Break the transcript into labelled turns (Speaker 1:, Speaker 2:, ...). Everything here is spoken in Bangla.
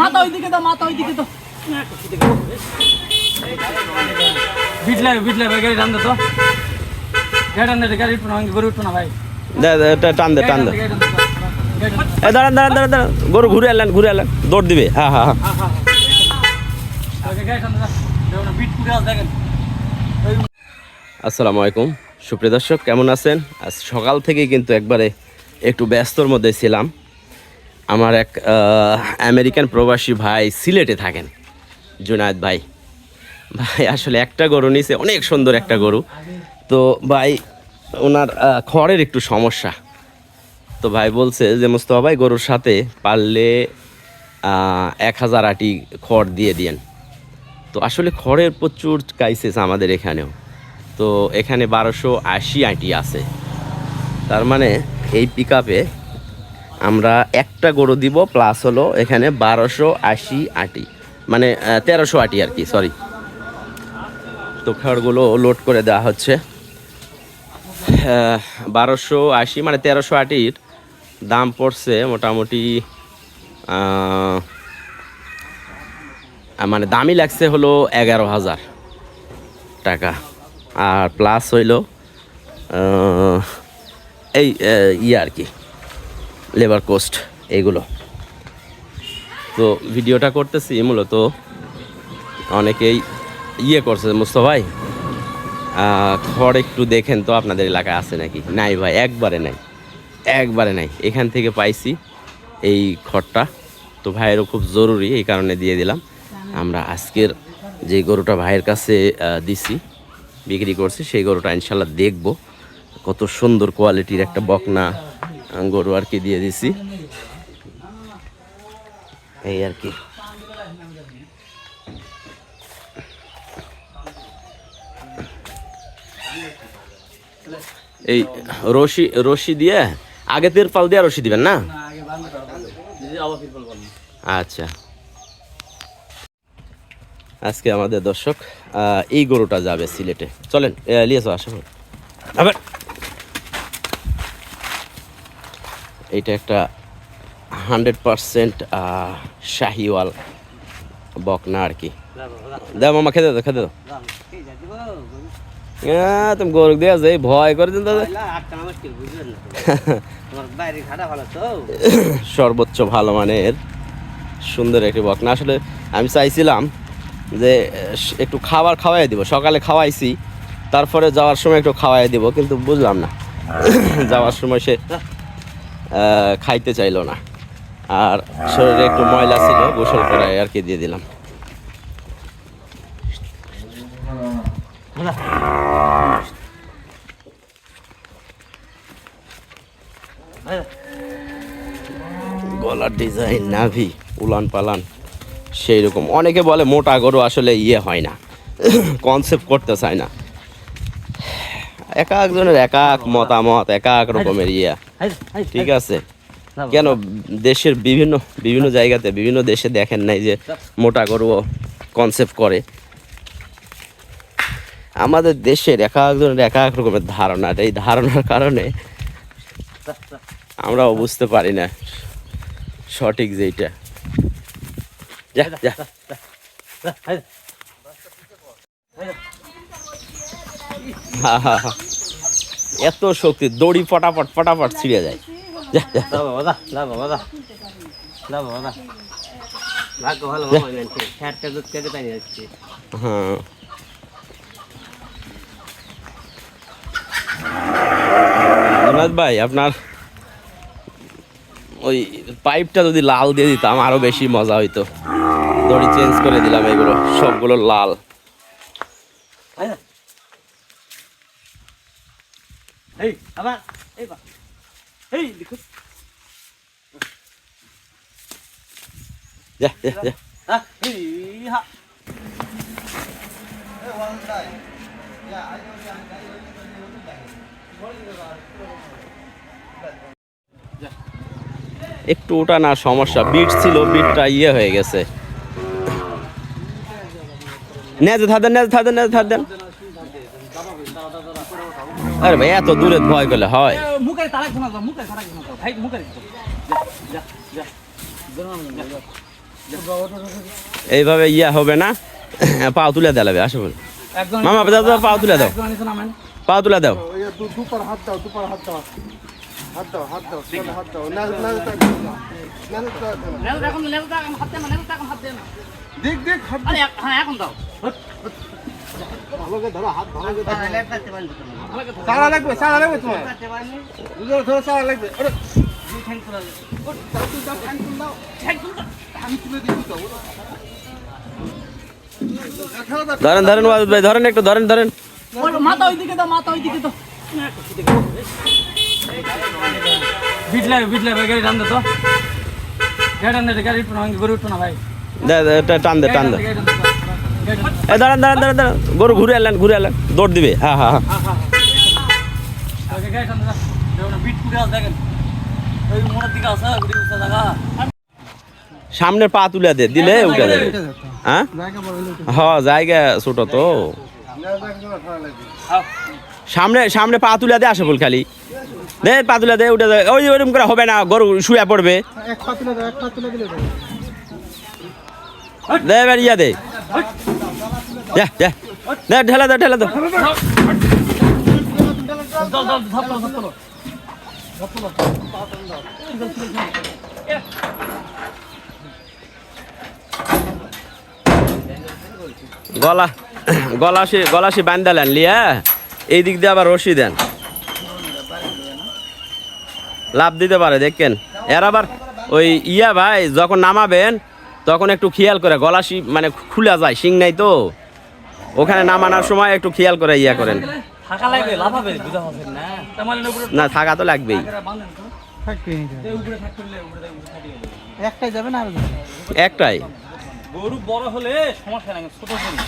Speaker 1: মাথা ওইদিকে দাও মাথা ওইদিকে দাও। গরু উঠো না ভাই।
Speaker 2: দে দে, এটা টান দে টান দে।
Speaker 1: গাড়ি টান দে, গাড়ি টান দে।
Speaker 2: এ দাঁড়ান দাঁড়ান দাঁড়ান দাঁড়ান। গরু ঘুরে এলেন ঘুরে এলেন দৌড় দিবে। হ্যাঁ হ্যাঁ হ্যাঁ আসসালামু আলাইকুম। সুপ্রিয় দর্শক কেমন আছেন? আজ সকাল থেকেই কিন্তু একবারে একটু ব্যস্তর মধ্যে ছিলাম। আমার এক আমেরিকান প্রবাসী ভাই সিলেটে থাকেন। জুনায়েদ ভাই। ভাই, আসলে একটা গরু নিছে, অনেক সুন্দর একটা গরু। তো ভাই, ওনার খড়ের একটু সমস্যা। তো ভাই বলছে যে, মোস্তফা ভাই, গরুর সাথে পারলে এক হাজার আটি খড় দিয়ে দিয়েন। তো আসলে খড়ের প্রচুর ক্রাইসিস আমাদের এখানেও। তো এখানে বারোশো আশি আটি আছে। তার মানে এই পিক আমরা একটা গরু দিব প্লাস হলো এখানে বারোশো আশি আটি। মানে তেরোশো আটি আর কি সরি তো খড়গুলো লোড করে দেওয়া হচ্ছে। বারোশো আশি মানে তেরোশো আটির দাম পড়ছে মোটামুটি মানে দামি লাগছে হলো এগারো হাজার টাকা। আর প্লাস হইল এই ইয়ে আর কি লেবার কোস্ট এইগুলো তো ভিডিওটা করতেছি মূলত অনেকেই ইয়ে করছে মুস্তো ভাই। খড় একটু দেখেন তো আপনাদের এলাকায় আছে নাকি? নাই ভাই, একবারে নাই। একবারে নাই। এখান থেকে পাইছি এই খড়টা। তো ভাইয়েরও খুব জরুরি, এই কারণে দিয়ে দিলাম। আমরা আজকের যে গরুটা ভাইয়ের কাছে দিছি, বিক্রি করছি, সেই গরুটা ইনশাল্লাহ দেখব। কত সুন্দর কোয়ালিটির একটা বকনা গরু আর কি দিয়ে দিছি। এই আর কি। এই রশি রশি দিয়ে? আগে তেরপাল দিয়ে রশি দিবেন না? আচ্ছা। আজকে আমাদের দর্শক এই গরুটা যাবে সিলেটে। চলেন লিয়ে যাও, আসো। আবার। এইটা একটা হান্ড্রেড পারসেন্ট শাহিওয়াল বকনা আর কি। দাও মামা, খেতে দাও খেতে দাও। হ্যাঁ তুমি গরু দেওয়া যায় ভয় করে দিন দাদা। সর্বোচ্চ ভালো মানের, সুন্দর একটি বকনা। আসলে আমি চাইছিলাম যে, একটু খাবার খাওয়াই দিব। সকালে খাওয়াইছি, তারপরে যাওয়ার সময় একটু খাওয়াই দিব, কিন্তু বুঝলাম না। যাওয়ার সময় সে খাইতে চাইলো না। আর শরীরে একটু ময়লা ছিল গোসল করায় আর কি দিয়ে দিলাম। গলার ডিজাইন নাভি উলান পালান সেই রকম অনেকে বলে মোটা গরু আসলে ইয়ে হয় না। কনসেপ্ট করতে চায় না। এক একজনের এক এক মতামত এক এক রকমের ইয়ে। ঠিক আছে। কেন দেশের বিভিন্ন বিভিন্ন জায়গাতে বিভিন্ন দেশে দেখেন নাই যে মোটা গরু কনসেপ্ট করে। আমাদের দেশের এক একজনের এক এক রকমের ধারণা এই ধারণার কারণে আমরাও বুঝতে পারি না সঠিক যেইটা। যা যা। হা, হা, হা। এত শক্তি দড়ি ফটাফট ফটাফট ছিঁড়ে যায়। হ্যাঁ জনাদ ভাই আপনার ওই পাইপটা যদি লাল দিয়ে দিতাম আরও বেশি মজা হইতো। দড়ি চেঞ্জ করে দিলাম এগুলো সবগুলো লাল।
Speaker 1: এই আবার এই বা এই দেখো
Speaker 2: যা যা যা
Speaker 1: হ্যাঁ এই হা
Speaker 2: একটু ওটা না সমস্যা। বিট ছিল বিটটা ইয়ে হয়ে গেছে। নেজে থাদেন নেজে থাদেন নেজে থাদেন। আরে ভাই এত দূরে ভয় করলে হয়।
Speaker 1: মুখে তারাক শোনা যাও মুখে তারাক শোনা ভাই মুখে যা যা যা।
Speaker 2: এইভাবে ইয়া হবে না পাও তুলে দেলাবে আসো বল। মামা দাও পাও তুলে দাও। পাও তুলে দাও।
Speaker 3: দুপার হাত দাও দুপার হাত দাও। হাত দাও হাত দাও হাত দাও। না না না না। দেখ দেখ হাত
Speaker 1: আরে হ্যাঁ এখন দাও।
Speaker 3: ভালো করে ধরো হাত ভালো করে ধরো। সারা লাগবে সারা লাগবে তোমার। বুঝলো ধরো, সারা লাগবে।
Speaker 2: ধরেন ধরেন ভাই, ধরেন একটু, ধরেন ধরেন।
Speaker 1: মাথা ওইদিকে দাও মাথা ওইদিকে দাও ভাই গাড়ি টান দে তো গাড়ি টান দে।
Speaker 2: টান দে দাঁড়ান দাঁড়ান দাঁড়ান গরু ঘুরে এলেন ঘুরে এলেন দৌড় দিবে। হ্যাঁ হ্যাঁ হ্যাঁ। সামনে পা তুলে দে দিলে উঠে দেবে হ্যাঁ?
Speaker 3: জায়গা
Speaker 2: হ জায়গা ছোট তো। সামনে সামনে পা তুলে দে আসে বল খালি। দে পা তুলে দে উঠে ওই ওরকম করে হবে না গরু শুয়ে পড়বে। দে এবার ইয়া দে ঢেলে দে। ঢেলে দে। গলা বান্ধালেন লিয়া এই দিক দিয়ে আবার রশি দেন। লাভ দিতে পারে, দেখেন। এর আবার ওই ইয়া ভাই, যখন নামাবেন, তখন একটু খেয়াল করে গলাশি মানে খুলা যায়, শিং নাই তো। ওখানে নামানোর সময় একটু খেয়াল করে ইয়া করেন।
Speaker 1: থাকা লাগবে লাফাবে বুঝা হবে না। উপরে
Speaker 2: না থাকা তো লাগবেই।
Speaker 3: একটাই যাবে না আর
Speaker 2: একটাই।
Speaker 1: গরু বড় হলে সমস্যা নাই ছোট লাগবে না।